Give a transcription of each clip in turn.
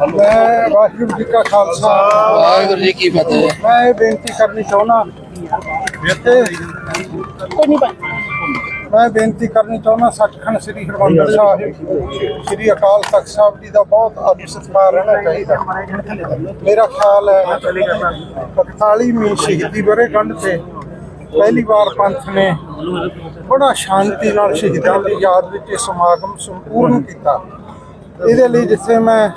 ਮੈਂ ਵਾਹਿਗੁਰੂ ਜੀ ਕਾ ਖਾਲਸਾ। ਵਾਹਿਗੁਰੂ ਜੀ ਕੀ ਫਤਿਹ। ਮੈਂ ਇਹ ਬੇਨਤੀ ਕਰਨੀ ਚਾਹੁੰਦਾ ਕਿ ਮੈਂ ਬੇਨਤੀ ਕਰਨੀ ਚਾਹੁੰਦਾ ਸੱਚਖੰਡ ਸ੍ਰੀ ਹਰਿਮੰਦਰ ਸਾਹਿਬ ਸ੍ਰੀ ਅਕਾਲ ਤਖਤ ਸਾਹਿਬ ਜੀ ਦਾ ਬਹੁਤ ਆਦਰ ਸਤਿਕਾਰ ਰਹਿਣਾ ਚਾਹੀਦਾ। ਮੇਰਾ ਖਿਆਲ ਹੈ 41ਵੀਂ ਸ਼ਹੀਦੀ ਵਰ੍ਹੇਗੰਢ ਤੇ ਪਹਿਲੀ ਵਾਰ ਪੰਥ ਨੇ ਬੜਾ ਸ਼ਾਂਤੀ ਨਾਲ ਸ਼ਹੀਦਾਂ ਦੀ ਯਾਦ ਵਿੱਚ ਇਹ ਸਮਾਗਮ ਸੰਪੂਰਨ ਕੀਤਾ। ਇਹਦੇ ਲਈ ਜਿੱਥੇ ਮੈਂ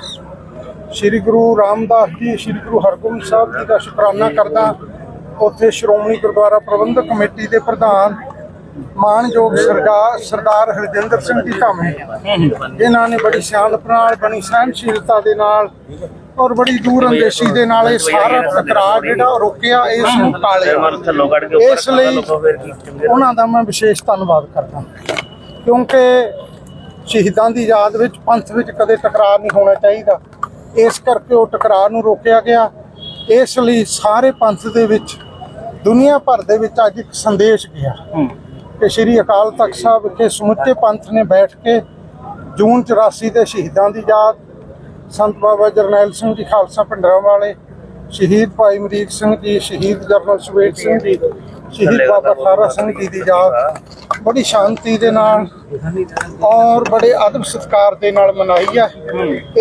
ਸ੍ਰੀ ਗੁਰੂ ਰਾਮਦਾਸ ਜੀ, ਸ੍ਰੀ ਗੁਰੂ ਹਰਗੋਬਿੰਦ ਸਾਹਿਬ ਜੀ ਦਾ ਸ਼ੁਕਰਾਨਾ ਕਰਦਾ ਉੱਥੇ ਸ਼੍ਰੋਮਣੀ ਗੁਰਦੁਆਰਾ ਪ੍ਰਬੰਧਕ ਕਮੇਟੀ ਦੇ ਪ੍ਰਧਾਨ, ਮਾਨਯੋਗ ਸਰਦਾਰ ਸਰਦਾਰ ਹਰਜਿੰਦਰ ਸਿੰਘ ਜੀ ਧਾਮੇ। ਇਹਨਾਂ ਨੇ ਬੜੀ ਸਿਆਣਪ ਨਾਲ ਬਣੀ ਸਹਿਨਸ਼ੀਲਤਾ ਦੇ ਨਾਲ ਔਰ ਬੜੀ ਦੂਰ ਅੰਦੇਸ਼ੀ ਦੇ ਨਾਲ ਇਹ ਸਾਰਾ ਟਕਰਾਅ ਜਿਹੜਾ ਉਹ ਰੋਕਿਆ ਇਸ ਨੂੰ ਟਾਲਿਆ ਇਸ ਲਈ ਉਹਨਾਂ ਦਾ ਮੈਂ ਵਿਸ਼ੇਸ਼ ਧੰਨਵਾਦ ਕਰਦਾ ਕਿਉਂਕਿ ਸ਼ਹੀਦਾਂ ਦੀ ਯਾਦ ਵਿੱਚ, ਪੰਥ ਵਿੱਚ ਕਦੇ ਟਕਰਾਅ ਨਹੀਂ ਹੋਣਾ ਚਾਹੀਦਾ। ਇਸ ਕਰਕੇ ਉਹ ਟਕਰਾਅ ਨੂੰ ਰੋਕਿਆ ਗਿਆ। ਇਸ ਲਈ ਸਾਰੇ ਪੰਥ ਦੇ ਵਿੱਚ ਦੁਨੀਆ ਭਰ ਦੇ ਵਿੱਚ ਅੱਜ ਇੱਕ ਸੰਦੇਸ਼ ਗਿਆ। ਕਿ ਸ੍ਰੀ ਅਕਾਲ ਤਖਤ ਸਾਹਿਬ ਵਿਖੇ ਸਮੁੱਚੇ ਪੰਥ ਨੇ ਬੈਠ ਕੇ ਜੂਨ 84 ਦੇ ਸ਼ਹੀਦਾਂ ਦੀ ਯਾਦ ਸੰਤ ਬਾਬਾ ਜਰਨੈਲ ਸਿੰਘ ਜੀ ਖਾਲਸਾ ਭਿੰਡਰਾਂ ਵਾਲੇ ਸ਼ਹੀਦ ਭਾਈ ਅਮਰੀਕ ਸਿੰਘ ਜੀ ਸ਼ਹੀਦ ਜਰਨਲ ਸੁਵੇਦ ਸਿੰਘ ਜੀ ਸ਼ਹੀਦ ਬਾਬਾ ਖਾਰਾ ਸਿੰਘ ਜੀ ਦੀ ਯਾਦ ਬੜੀ ਸ਼ਾਂਤੀ ਦੇ ਨਾਲ ਔਰ ਬੜੇ ਆਦਰ ਸਤਿਕਾਰ ਦੇ ਨਾਲ ਮਨਾਈ ਹੈ।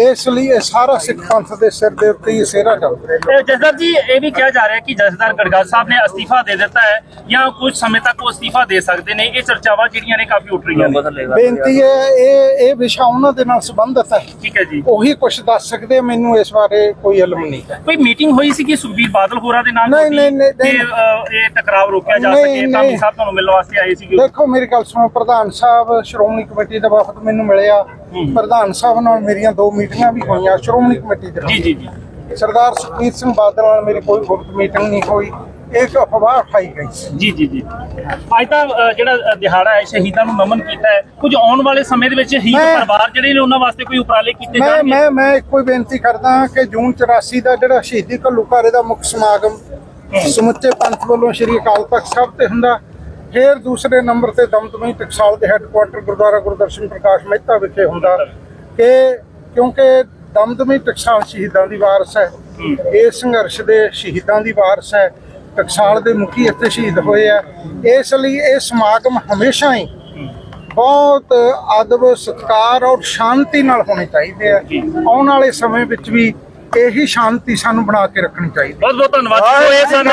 ਇਸ ਲਈ ਇਹ ਸਾਰਾ ਸਿੱਖ ਪੰਥ ਦੇ ਸਿਰ ਦੇ ਉੱਤੇ ਹੀ ਸਿਹਰਾ ਚੱਲਦਾ ਜਸਦਰ ਜੀ ਇਹ ਵੀ ਕਿਹਾ ਜਾ ਰਿਹਾ ਹੈ ਕਿ ਜਸਦਾਰ ਗੜਗਾ ਸਾਹਿਬ ਨੇ ਅਸਤੀਫਾ ਦੇ ਦਿੱਤਾ ਹੈ ਜਾਂ ਕੁਝ ਸਮੇਂ ਤੱਕ ਉਹ ਅਸਤੀਫਾ ਦੇ ਸਕਦੇ ਨੇ। ਇਹ ਚਰਚਾਵਾਂ ਜਿਹੜੀਆਂ ਨੇ ਕਾਫੀ ਉੱਠ ਰਹੀਆਂ ਨੇ। ਬੇਨਤੀ ਹੈ ਇਹ ਇਹ ਵਿਸ਼ਾ ਉਹਨਾਂ ਦੇ ਨਾਲ ਸੰਬੰਧਿਤ ਹੈ। ਠੀਕ ਹੈ ਜੀ। ਉਹੀ ਕੁਝ ਦੱਸ ਸਕਦੇ ਆ, ਮੈਨੂੰ ਇਸ ਬਾਰੇ ਕੋਈ ਇਲਮ ਨਹੀਂ ਹੈ। ਕੋਈ ਮੀਟਿੰਗ ਹੋਈ ਸੀ ਕਿ ਸੁਖਬੀਰ ਬਾਦਲ ਹੋਰਾਂ ਦੇ ਨਾਲ? ਨਹੀਂ, ਨਹੀਂ, ਇਹ ਟਕਰਾਵ ਰੋਕਿਆ ਜਾ ਸਕੇ ਤਾਂ ਨਹੀਂ। ਸਾਹਿਬ ਤੁਹਾਨੂੰ ਮਿਲਣ ਵਾਸਤੇ ਆਏ ਸੀਗੇ। ਦੇਖੋ ਮੇਰੀ ਗੱਲ ਸੁਣੋ ਪ੍ਰਧਾਨ ਸਾਹਿਬ ਸ਼੍ਰੋਮਣੀ ਕਮੇਟੀ ਦਾ ਵਫਦ ਮੈਨੂੰ ਮਿਲਿਆ। ਪ੍ਰਧਾਨ ਸਾਹਿਬ ਨਾਲ ਮੇਰੀਆਂ ਦੋ ਮੀਟਿੰਗਾਂ ਵੀ ਹੋਈਆਂ ਸ਼੍ਰੋਮਣੀ ਕਮੇਟੀ ਦੇ। ਜੀ ਜੀ ਜੀ। ਸਰਦਾਰ ਸੁਖਬੀਰ ਸਿੰਘ ਬਾਦਲ ਨਾਲ ਮੇਰੀ ਕੋਈ ਗੁਪਤ ਮੀਟਿੰਗ ਨਹੀਂ ਹੋਈ। ਇੱਕ ਅਫਵਾਹ ਉਠਾਈ ਗਈ ਜੀ ਜੀ ਜੀ। ਅੱਜ ਤਾਂ ਜਿਹੜਾ ਦਿਹਾੜਾ ਹੈ ਸ਼ਹੀਦਾਂ ਨੂੰ ਨਮਨ ਕੀਤਾ ਹੈ। ਕੁਝ ਆਉਣ ਵਾਲੇ ਸਮੇਂ ਦੇ ਵਿੱਚ ਮੈਂ- ਪਰਿਵਾਰ ਜਿਹੜੇ ਨੇ ਉਹਨਾਂ ਵਾਸਤੇ ਕੋਈ ਉਪਰਾਲੇ ਕੀਤੇ ਜਾਣਗੇ? ਮੈਂ ਮੈਂ ਇੱਕੋ ਹੀ ਬੇਨਤੀ ਕਰਦਾ ਕਿ ਜੂਨ 84 ਦਾ ਜਿਹੜਾ ਸ਼ਹੀਦੀ ਘੱਲੂਘਾਰੇ ਦਾ ਮੁੱਖ ਸਮਾਗਮ ਸਮੁੱਚੇ ਪੰਥ ਵੱਲੋਂ ਸ਼੍ਰੀ ਅਕਾਲ ਤਖਤ ਸਾਹਿਬ ਤੇ ਹੁੰਦਾ ਫਿਰ ਦੂਸਰੇ ਨੰਬਰ ਤੇ ਦਮਦਮੀ ਟਕਸਾਲ ਦੇ ਹੈੱਡਕੁਆਟਰ ਗੁਰਦੁਆਰਾ ਗੁਰਦਰਸ਼ਨ ਪ੍ਰਕਾਸ਼ ਮਹਿਤਾ ਵਿਖੇ ਹੁੰਦਾ ਕਿ ਕਿਉਂਕਿ ਦਮਦਮੀ ਟਕਸਾਲ ਸ਼ਹੀਦਾਂ ਦੀ ਵਾਰਸ ਹੈ ਇਹ ਸੰਘਰਸ਼ ਦੇ ਸ਼ਹੀਦਾਂ ਦੀ ਵਾਰਸ ਹੈ ਟਕਸਾਲ ਦੇ ਮੁਖੀ ਇੱਥੇ ਸ਼ਹੀਦ ਹੋਏ ਆ। ਇਸ ਲਈ ਇਹ ਸਮਾਗਮ ਹਮੇਸ਼ਾ ਹੀ ਬਹੁਤ ਅਦਬ ਸਤਿਕਾਰ ਔਰ ਸ਼ਾਂਤੀ ਨਾਲ ਹੋਣੇ ਚਾਹੀਦੇ ਆ। ਆਉਣ ਵਾਲੇ ਸਮੇਂ ਵਿੱਚ ਵੀ ਇਹੀ ਸ਼ਾਂਤੀ ਸਾਨੂੰ ਬਣਾ ਕੇ ਰੱਖਣੀ ਚਾਹੀਦੀ ਬਹੁਤ ਬਹੁਤ ਧੰਨਵਾਦ ਜੀ। ਸੋ ਇਹ ਸਨ